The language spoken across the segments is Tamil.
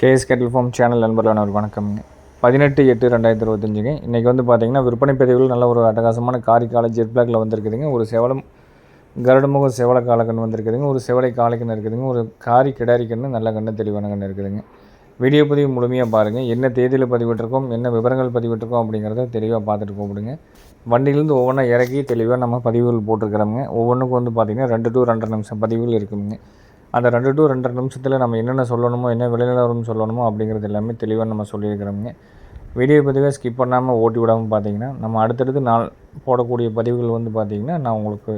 கேஎஸ் கேட்டல் ஃபார்ம் சேனல் நண்பர்களான ஒரு வணக்கம்ங்க பதினெட்டு எட்டு ரெண்டாயிரத்தி இருபத்தஞ்சுங்க. இன்றைக்கி வந்து பார்த்திங்கன்னா விற்பனை பதிவுகள் நல்ல ஒரு அட்டகாசமான காரி காலை ஜெட் பிளாக்ல வந்திருக்குதுங்க. ஒரு செவலம் கருடமுக செவல காலக்கண் வந்திருக்குதுங்க. ஒரு செவலை காலைக்கன்று இருக்குதுங்க. ஒரு காரி கிடாரி கன்று நல்ல கண்ணு தெளிவான கண்ணு இருக்குதுங்க. வீடியோ பதிவு முழுமையாக பாருங்கள் என்ன தேதியில் பதிவிட்டிருக்கோம் என்ன விவரங்கள் பதிவிட்டிருக்கோம் அப்படிங்கிறத தெளிவாக பார்த்துட்டு கூப்பிடுங்க வண்டியிலேருந்து ஒவ்வொன்றா இறக்கி தெளிவாக நம்ம பதிவுகள் போட்டிருக்கிறோங்க ஒவ்வொன்றுக்கும் வந்து பார்த்திங்கன்னா ரெண்டு டு ரெண்டரை நிமிஷம் பதிவுகள் இருக்குதுங்க அந்த ரெண்டு டு ரெண்டரை நிமிஷத்தில் நம்ம என்னென்ன சொல்லணுமோ என்ன விளைநிலவரம் சொல்லணுமோ அப்படிங்கிறது எல்லாமே தெளிவாக நம்ம சொல்லியிருக்கிறோங்க வீடியோ பதிவை ஸ்கிப் பண்ணாமல் ஓட்டி விடாமல் பார்த்தீங்கன்னா நம்ம அடுத்தடுத்து நாள் போடக்கூடிய பதிவுகள் வந்து பார்த்திங்கன்னா நான் உங்களுக்கு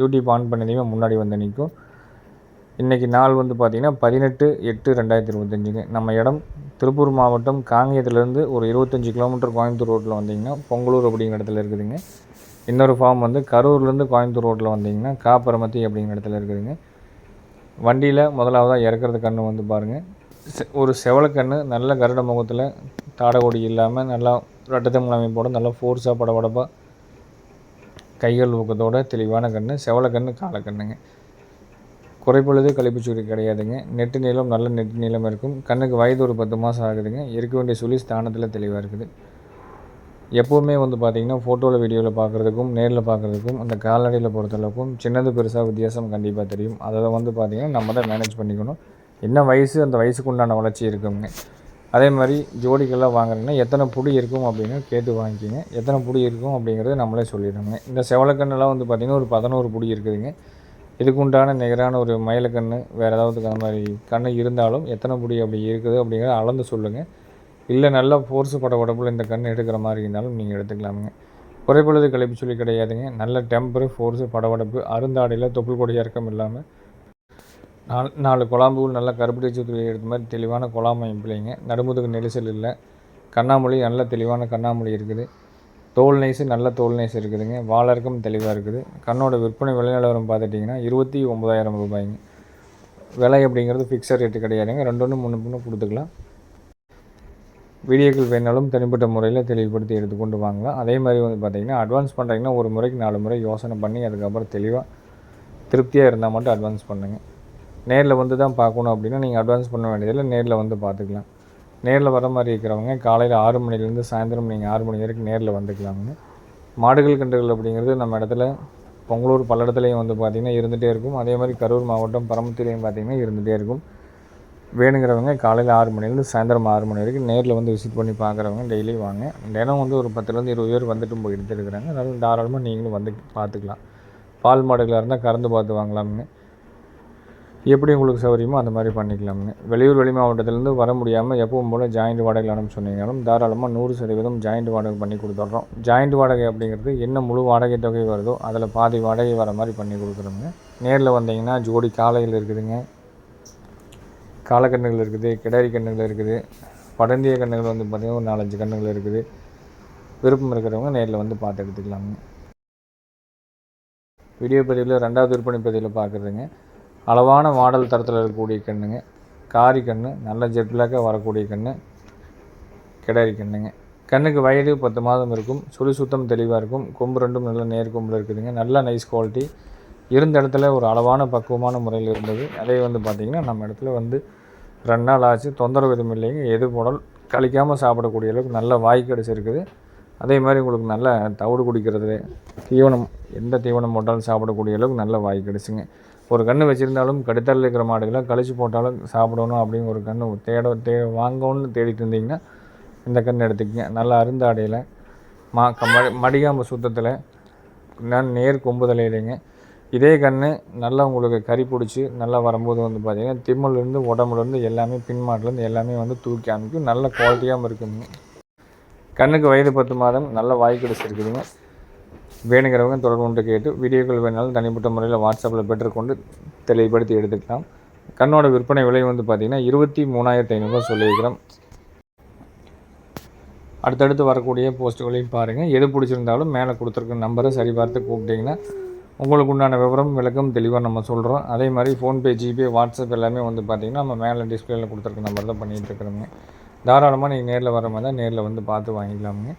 யூடியூப் ஆன் பண்ணதையுமே முன்னாடி வந்து நிற்கும். இன்றைக்கி நாள் வந்து பார்த்திங்கன்னா பதினெட்டு எட்டு ரெண்டாயிரத்தி இருபத்தஞ்சுங்க. நம்ம இடம் திருப்பூர் மாவட்டம் காங்கேயத்துலேருந்து ஒரு இருபத்தஞ்சி கிலோமீட்டர் கோயம்புத்தூர் ரோட்டில் வந்தீங்கன்னா பொங்கலூர் அப்படிங்கிற இடத்துல இருக்குதுங்க. இன்னொரு ஃபார்ம் வந்து கரூர்லேருந்து கோயம்புத்தூர் ரோட்டில் வந்தீங்கன்னா காப்பரமத்தி அப்படிங்கிற இடத்துல இருக்குதுங்க. வண்டியில் முதலாவதாக இறக்குறது கன்று வந்து பாருங்கள் ஒரு செவலக்கன்று நல்ல கருட முகத்தில் தாடகொடி இல்லாமல் நல்லா ரெட்டத்தை போட நல்லா ஃபோர்ஸாக படபடப்பாக கைகள் ஊக்கத்தோட தெளிவான கன்று செவலக்கன்று காலக்கண்ணுங்க குறைப்பொழுது கழிப்புச்சுரி கிடையாதுங்க. நெட்டு நீளம் நல்ல நெட்டு நீளம் இருக்கும். கண்ணுக்கு வயது ஒரு பத்து மாதம் ஆகுதுங்க. இருக்க வேண்டிய சுழி ஸ்தானத்தில் தெளிவாக இருக்குது. எப்போவுமே வந்து பார்த்திங்கன்னா ஃபோட்டோவில் வீடியோவில் பார்க்குறதுக்கும் நேரில் பார்க்குறதுக்கும் அந்த கால்நடையில் பொறுத்தளவுக்கும் சின்னது பெருசாக வித்தியாசம் கண்டிப்பாக தெரியும். அதை வந்து பார்த்திங்கன்னா நம்ம தான் மேனேஜ் பண்ணிக்கணும். என்ன வயசு அந்த வயசுக்கு உண்டான வளர்ச்சி இருக்குங்க அதே மாதிரி ஜோடிகள்லாம் வாங்குறீங்கன்னா எத்தனை புடி இருக்கும் அப்படின்னு கேட்டு வாங்கிக்கிங்க. எத்தனை புடி இருக்கும் அப்படிங்கிறத நம்மளே சொல்லிடுங்க. இந்த செவலக்கண்ணெல்லாம் வந்து பார்த்திங்கன்னா ஒரு பதினோரு புடி இருக்குதுங்க. இதுக்கு உண்டான நிகரான ஒரு மயிலக்கன்று வேறு ஏதாவது அந்த மாதிரி கன்று இருந்தாலும் எத்தனை புடி அப்படி இருக்குது அப்படிங்கிறத அளந்து சொல்லுங்கள் இல்லை நல்லா ஃபோர்ஸு பட உடம்புல இந்த கண் எடுக்கிற மாதிரி இருந்தாலும் நீங்கள் எடுத்துக்கலாமுங்க. குறைபொழுது கழிப்பு சொல்லி கிடையாதுங்க. நல்ல டெம்பரு ஃபோர்ஸு படவடப்பு அருந்தாடையில் தொப்புள் கொடி இறக்கம் இல்லாமல் நாலு நாலு குழாம்புகள் நல்லா கருப்பிடிச்சு எடுத்த மாதிரி தெளிவான குழாமை பிள்ளைங்க. நடுமுதுகு நெரிசல் இல்லை. கண்ணாமொழி நல்ல தெளிவான கண்ணாமொழி இருக்குது. தோல் நைஸு நல்ல தோல் நைஸ் இருக்குதுங்க. வாழறக்கம் தெளிவாக இருக்குது. கண்ணோட விற்பனை விலை நிலவரம் பார்த்துட்டிங்கன்னா இருபத்தி ஒம்பதாயிரம் ரூபாய்ங்க. விலை அப்படிங்கிறது ஃபிக்ஸட் ரேட்டு கிடையாதுங்க. ரெண்டு ஒன்று மூணு பொண்ணு கொடுத்துக்கலாம். வீடியோக்கள் வேணாலும் தனிப்பட்ட முறையில் தெளிவுபடுத்தி எடுத்துக்கொண்டு வாங்கலாம். அதே மாதிரி வந்து பார்த்திங்கன்னா அட்வான்ஸ் பண்ணுறீங்கன்னா ஒரு முறைக்கு நாலு முறை யோசனை பண்ணி அதுக்கப்புறம் தெளிவாக திருப்தியாக இருந்தால் மட்டும் அட்வான்ஸ் பண்ணுங்கள் நேரில் வந்து தான் பார்க்கணும் அப்படின்னா நீங்கள் அட்வான்ஸ் பண்ண வேண்டியதில்லை நேரில் வந்து பார்த்துக்கலாம். நேரில் வர மாதிரி இருக்கிறவங்க காலையில் ஆறு மணிலேருந்து சாயந்தரம் நீங்கள் ஆறு மணி வரைக்கும் நேரில் வந்துக்கலாமுங்க. மாடுகள் கன்றுகள் அப்படிங்கிறது நம்ம இடத்துல பொங்கலூர் பல்லடத்துலேயும் வந்து பார்த்திங்கன்னா இருந்துகிட்டே இருக்கும். அதே மாதிரி கரூர் மாவட்டம் பரமத்திலையும் பார்த்திங்கன்னா இருந்துகிட்டே இருக்கும். வேணுங்கிறவங்க காலையில் ஆறு மணிலேருந்து சாயந்தரம் ஆறு மணி வரைக்கும் நேரில் வந்து விசிட் பண்ணி பார்க்குறவங்க டெய்லி வாங்க. தினம் வந்து ஒரு பத்துலேருந்து இருபது பேர் வந்துட்டு போயிட்டு இருக்கிறாங்க அதனால் தாராளமாக நீங்களும் வந்து பார்த்துக்கலாம் பால் மாடுகளாக இருந்தால் கறந்து பார்த்து வாங்கலாம்னு எப்படி உங்களுக்கு சௌகரியமோ அந்த மாதிரி பண்ணிக்கலாம்னு வெளியூர் வெளி மாவட்டத்திலேருந்து வர முடியாமல் எப்பவும் போல் ஜாயிண்ட் வாடகை வேணும்னு சொன்னீங்களும் தாராளமாக நூறு சதவீதம் ஜாயிண்ட் வாடகை பண்ணி கொடுத்துட்றோம். ஜாயிண்ட் வாடகை அப்படிங்கிறது என்ன முழு வாடகை தொகை வருதோ அதில் பாதி வாடகை வர மாதிரி பண்ணி கொடுக்குறோங்க நேரில் வந்தீங்கன்னா ஜோடி காலையில் இருக்குதுங்க. காலக்கண்ணுகள் இருக்குது கிடாரி கண்ணுகள் இருக்குது படந்திய கண்ணுகள் வந்து பார்த்திங்கன்னா ஒரு நாலஞ்சு கண்ணுகள் இருக்குது. விருப்பம் இருக்கிறவங்க நேரில் வந்து பார்த்து எடுத்துக்கலாங்க. வீடியோ பதிவில் ரெண்டாவது விற்பனை பதிவில் பார்க்குறதுங்க. அளவான மாடல் தரத்தில் இருக்கக்கூடிய கண்ணுங்க. காரி கண்ணு நல்ல ஜெட் பிளாக்காக வரக்கூடிய கண்ணு கிடாரி கண்ணுங்க. கண்ணுக்கு வயது பத்து மாதம் இருக்கும். சுழி சுத்தம் தெளிவாக இருக்கும். கொம்பு ரெண்டும் நல்ல நேர் கொம்பில் இருக்குதுங்க. நல்ல நைஸ் குவாலிட்டி இருந்த இடத்துல ஒரு அளவான பக்குவமான முறையில் இருந்தது. அதே வந்து பார்த்திங்கன்னா நம்ம இடத்துல வந்து ரெண்டு நாள் ஆச்சு. தொந்தரவு எதுவும் இல்லைங்க. எது போனால் கழிக்காமல் சாப்பிடக்கூடிய அளவுக்கு நல்ல வாய் கிடச்சிருக்குது அதே மாதிரி உங்களுக்கு நல்ல தவிடு குடிக்கிறது தீவனம் எந்த தீவனம் போட்டாலும் சாப்பிடக்கூடிய அளவுக்கு நல்ல வாய் கிடச்சிங்க. ஒரு கன்று வச்சுருந்தாலும் கடுத்தல் இருக்கிற மாடுகளை கழிச்சு போட்டாலும் சாப்பிடணும் அப்படின்னு ஒரு கன்று தேட தே வாங்கணும்னு தேடிட்டு இருந்தீங்கன்னா இந்த கன்று எடுத்துக்கங்க. நல்ல அருந்தாடையில் மா மடிகாம்பு சுத்தத்தில் நான் நேர் கொம்புதலையிலைங்க. இதே கன்று நல்லா உங்களுக்கு கறி பிடிச்சி நல்லா வரும்போது வந்து பார்த்திங்கன்னா திம்மலேருந்து உடம்புலேருந்து எல்லாமே பின்மாட்டிலேருந்து எல்லாமே வந்து தூக்கி அமைக்கும் நல்ல குவாலிட்டியாகவும் இருக்குதுங்க. கண்ணுக்கு வயது பத்து மாதம் நல்ல வாய் கிடைச்சிருக்குதுங்க வேணுங்கிறவங்க தொடர்பு கொண்டு கேட்டு வீடியோக்கள் வேணாலும் தனிப்பட்ட முறையில் வாட்ஸ்அப்பில் பெற்றுக்கொண்டு தெளிவுபடுத்தி எடுத்துக்கலாம். கண்ணோட விற்பனை விலை வந்து பார்த்திங்கன்னா இருபத்தி மூணாயிரத்தி ஐநூறுரூவா சொல்லியிருக்கிறோம். அடுத்தடுத்து வரக்கூடிய போஸ்ட்டுகளையும் பாருங்கள் எது பிடிச்சிருந்தாலும் மேலே கொடுத்துருக்க நம்பரை சரி பார்த்து கூப்பிட்டிங்கன்னா உங்களுக்கு உண்டான விவரம் விளக்கம் தெளிவாக நம்ம சொல்கிறோம் அதே மாதிரி ஃபோன்பே ஜிபே வாட்ஸ்அப் எல்லாமே வந்து பார்த்திங்கன்னா நம்ம மேலே டிஸ்பிளேயில் கொடுத்துருக்க நம்பர் தான் பண்ணிகிட்டு இருக்கிறோங்க. தாராளமாக நீங்கள் நேரில் வர மாதிரி தான் நேரில் வந்து பார்த்து வாங்கிக்கலாமுங்க.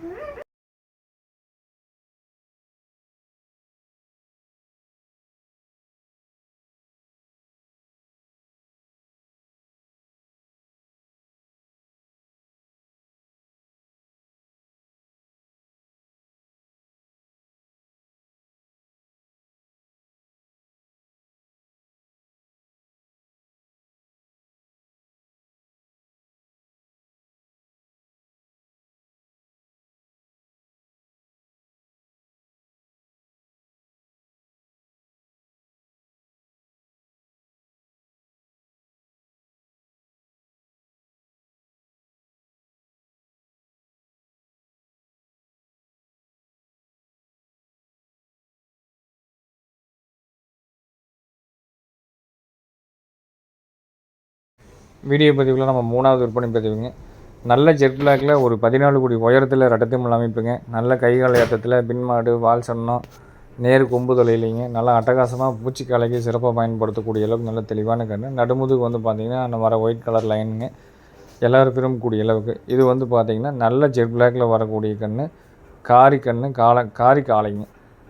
வீடியோ பதிவில் நம்ம மூணாவது விற்பனை பதிவுங்க. நல்ல ஜெட் பிளாக்ல ஒரு பதினாலு கோடி உயரத்தில் ரட்டத்திமல் அமைப்புங்க. நல்ல கைகால ஏற்றத்தில் பின்மாடு வால் சன்னம் நேர் கொம்பு தொலையிலிங்க நல்லா அட்டகாசமாக பூச்சி கலைக்கு சிறப்பாக பயன்படுத்தக்கூடிய அளவுக்கு நல்ல தெளிவான கன்று. நடுமுதுகு வந்து பார்த்திங்கன்னா அந்த வர ஒயிட் கலர் லைனுங்க எல்லோரும் விரும்பக்கூடிய அளவுக்கு. இது வந்து பார்த்திங்கன்னா நல்ல ஜெட் பிளாக்கில் வரக்கூடிய கன்று. காரி கன்று காளை காரி காலைங்க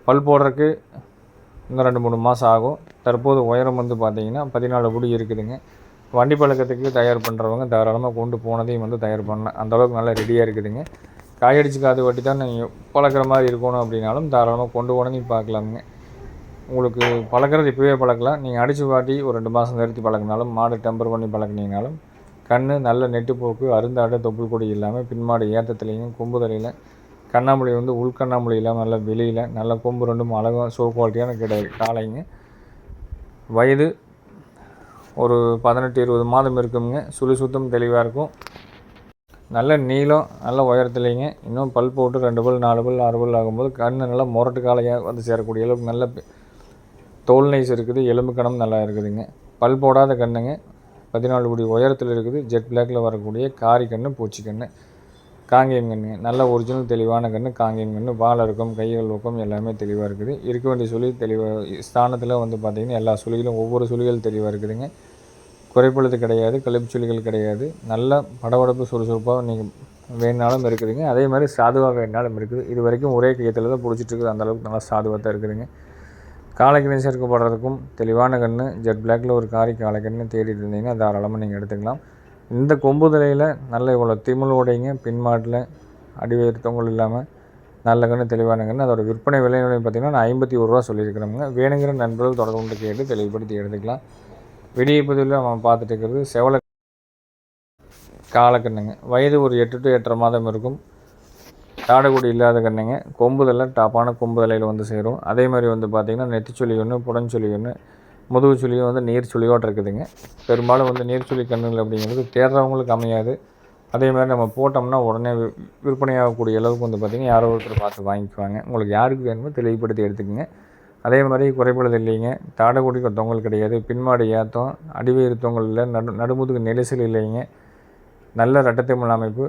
பல் போடுறதுக்கு இன்னும் ரெண்டு மூணு மாதம் ஆகும். தற்போது உயரம் வந்து பார்த்திங்கன்னா பதினாலு கோடி இருக்குதுங்க. வண்டி பழக்கத்துக்கு தயார் பண்ணுறவங்க தாராளமாக கொண்டு போனதையும் வந்து தயார் பண்ணலாம் அந்தளவுக்கு நல்லா ரெடியாக இருக்குதுங்க. காயடிச்சு காது வட்டி தான் நீங்கள் பழக்கிற மாதிரி இருக்கணும் அப்படின்னாலும் தாராளமாக கொண்டு போனதையும் பார்க்கலாமுங்க. உங்களுக்கு பழக்கிறது இப்போவே பழக்கலாம். நீங்கள் அடித்து வாட்டி ஒரு ரெண்டு மாதம் நிறுத்தி பழக்கினாலும் மாடு டெம்பர் பண்ணி பழக்கினீங்கனாலும் கண் நல்ல நெட்டுப்போக்கு அருந்தாட தொப்புள் கொடி இல்லாமல் பின்மாடு ஏற்றத்துலேயும் கொம்பு தலையில் கண்ணாமூலி வந்து உள்கண்ணாமூலி இல்லாமல் நல்லா வெளியில் நல்ல கொம்பு ரெண்டும் அழகாக சோ குவாலிட்டியான கிடையாது. காளைங்க வயது ஒரு பதினெட்டு இருபது மாதம் இருக்குங்க. சுழி சுத்தம் தெளிவாக இருக்கும். நல்ல நீளம் நல்ல உயரத்துலேங்க. இன்னும் பல் போட்டு ரெண்டு பல் நாலு பல் ஆறு பல் ஆகும்போது கண் நல்லா முரட்டு காலையாக வந்து சேரக்கூடிய அளவுக்கு நல்ல தோல் நைஸ் இருக்குது. எலும்பு கணம் நல்லா இருக்குதுங்க. பல் போடாத கண்ணுங்க. பதினாலு கோடி உயரத்தில் இருக்குது. ஜெட் பிளாக்கில் வரக்கூடிய காரி கண்ணு பூச்சி கண்ணு. காங்கேயம் கண்ணுங்க. நல்ல ஒரிஜினல் தெளிவான கண்ணு காங்கேயம் கண்ணு. வால் இருக்கும் கைகள் இருக்கும் எல்லாமே தெளிவாக இருக்குது. இருக்க வேண்டிய சுழி தெளிவாக ஸ்தானத்தில் வந்து பார்த்திங்கன்னா எல்லா சுழிகளும் ஒவ்வொரு சுழிகள் தெளிவாக இருக்குதுங்க. குறைப்பழுது கிடையாது கழிப்புச்சொல்லிகள் கிடையாது. நல்ல படபடப்பு சுறுசுறுப்பாக நீங்கள் வேணாலும் இருக்குதுங்க. அதே மாதிரி சாதுவாக வேணாலும் இருக்குது. இது வரைக்கும் ஒரே கையத்தில் தான் பிடிச்சிட்டு இருக்குது. அந்த அளவுக்கு நல்லா சாதுவாக தான் இருக்குதுங்க. காளைக்கண்ணு சேர்க்கப்படுறதுக்கும் தெளிவான கன்று ஜெட் பிளாக்கில் ஒரு காரி காலைக்கண்ணு தேடிட்டு இருந்தீங்கன்னா தாராளமாக நீங்கள் எடுத்துக்கலாம். இந்த கொம்பு தலையில் நல்ல இவ்வளோ திமிழ் உடைங்க பின்மாட்டில் அடிவயிறு தொங்கல் இல்லாமல் நல்ல கண்ணு தெளிவான கன்று அதோட விற்பனை விலை பார்த்தீங்கன்னா நான் ஐம்பத்தி ஒரு ரூபா சொல்லியிருக்கிறோங்க. வேணுங்கிற நண்பர்கள் தொடர்பு கொண்டு கேட்டு தெளிவுபடுத்தி எடுத்துக்கலாம். விடிய பதிவில் நம்ம பார்த்துட்டு இருக்கிறது. செவல காலக்கண்ணுங்க வயது ஒரு எட்டு டு எட்டரை மாதம் இருக்கும். தாடகுடி இல்லாத கண்ணுங்க. கொம்புதெல்லாம் டாப்பான கொம்புதலையில் வந்து சேரும். அதே மாதிரி வந்து பார்த்திங்கன்னா நெத்திச்சுழி ஒன்று புடஞ்சொலி ஒன்று முதுகு சுழியும் வந்து நீர் சுழியோடு இருக்குதுங்க. பெரும்பாலும் வந்து நீர்ச்சுழி கண்ணுகள் அப்படிங்கிறது தேடுறவங்களுக்கு அமையாது. அதே மாதிரி நம்ம போட்டோம்னா உடனே விற்பனையாகக்கூடிய அளவுக்கு வந்து பார்த்திங்கன்னா யாரோ ஒருத்தர் பார்த்து வாங்கிக்குவாங்க. உங்களுக்கு யாருக்கு வேணுமோ தெளிவுபடுத்தி எடுத்துக்கோங்க. அதே மாதிரி குறைபாடு இல்லைங்க. தாடைக்குடி தொங்கல் கிடையாது. பின்மாடு ஏத்தம் அடிவயிறு தொங்கல் இல்லை நடு நடுமுதுகு நெரிசல் இல்லைங்க. நல்ல ரெட்டத்தைமல் அமைப்பு.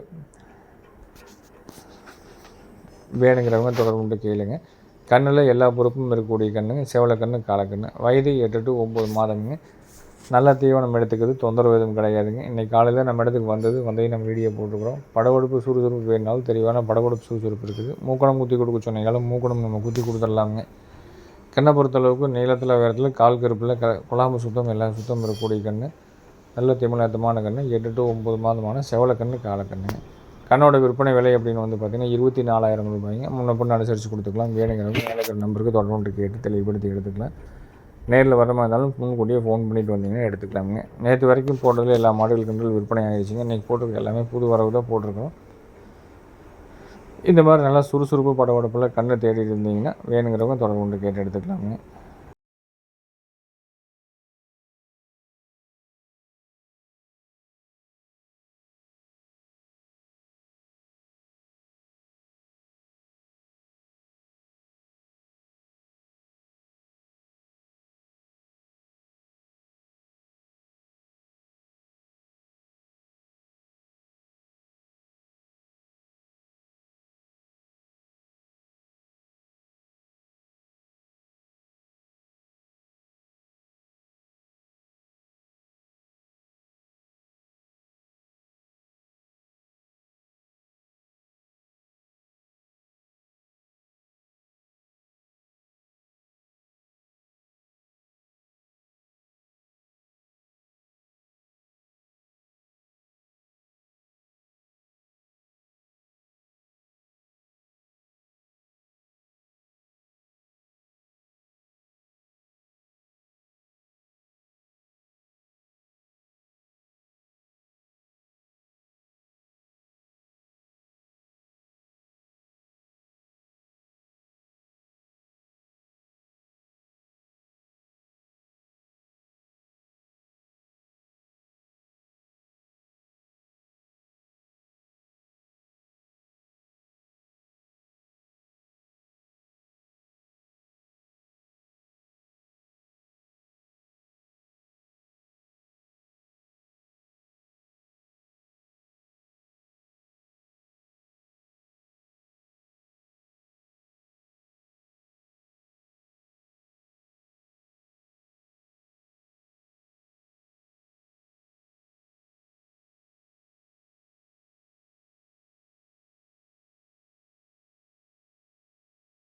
வேணுங்கிறவங்க தொடர்பு கொண்டு கேளுங்க. கண்ணில் எல்லா பொறுப்பும் இருக்கக்கூடிய கண்ணுங்க செவலக்கண்ணு காலக்கண்ணு வயது எட்டு டு ஒம்பது மாதமுங்க நல்ல தீவனம் எடுத்துக்கிறது தொந்தரவு எதுவும் கிடையாதுங்க. இன்றைக்கி காலையில் நம்ம இடத்துக்கு வந்தது வந்தையும் நம்ம வீடியோ போட்டுருக்குறோம். படவெடுப்பு சுறுசுறுப்பு வேணுனாலும் தெளிவான படவெடுப்பு சுறுசுறுப்பு இருக்குது. மூக்கணம் குத்தி கொடுக்க சொன்னீங்களும் மூக்கணம் நம்ம குத்தி கொடுத்துடலாமுங்க. கண்ணை பொறுத்தளவுக்கு நீளத்தில் உயரத்தில் கால் கருப்பில் க குழாம்பு சுத்தம் எல்லா சுத்தம் இருக்கக்கூடிய கண்ணு நல்ல திமிழத்தமான கண்ணு எட்டு டு ஒம்பது மாதமான செவலக்கண்ணு காலக்கண்ணுங்க கண்ணோட விற்பனை விலை அப்படின்னு வந்து பார்த்திங்கன்னா இருபத்தி நாலாயிரம் ரூபாய்ங்க. முன்ன பொண்ணு அனுசரித்து கொடுத்துக்கலாம். வேணுங்கிறவங்க வேலைக்கிற நம்பருக்கு தொடர்பு கேட்டு தெளிவுபடுத்தி எடுத்துக்கலாம். நேரில் வர மாதிரி இருந்தாலும் முன்கூட்டியே ஃபோன் பண்ணிட்டு வந்தீங்கன்னா எடுத்துக்கலாமுங்க. நேற்று வரைக்கும் போட்டதில் எல்லா மாடுகள் கன்றுகள் விற்பனை ஆகிடுச்சிங்க இன்றைக்கி போட்டிருக்க எல்லாமே புது வரவு தான் போட்டிருக்கோம். இந்த மாதிரி நல்லா சுறுசுறுப்பு படபடப்பில் கண்ணை தேடிட்டு இருந்தீங்கன்னா வேணுங்கிறவங்க தொடர்பு கொண்டு கேட்டு எடுத்துக்கலாங்க.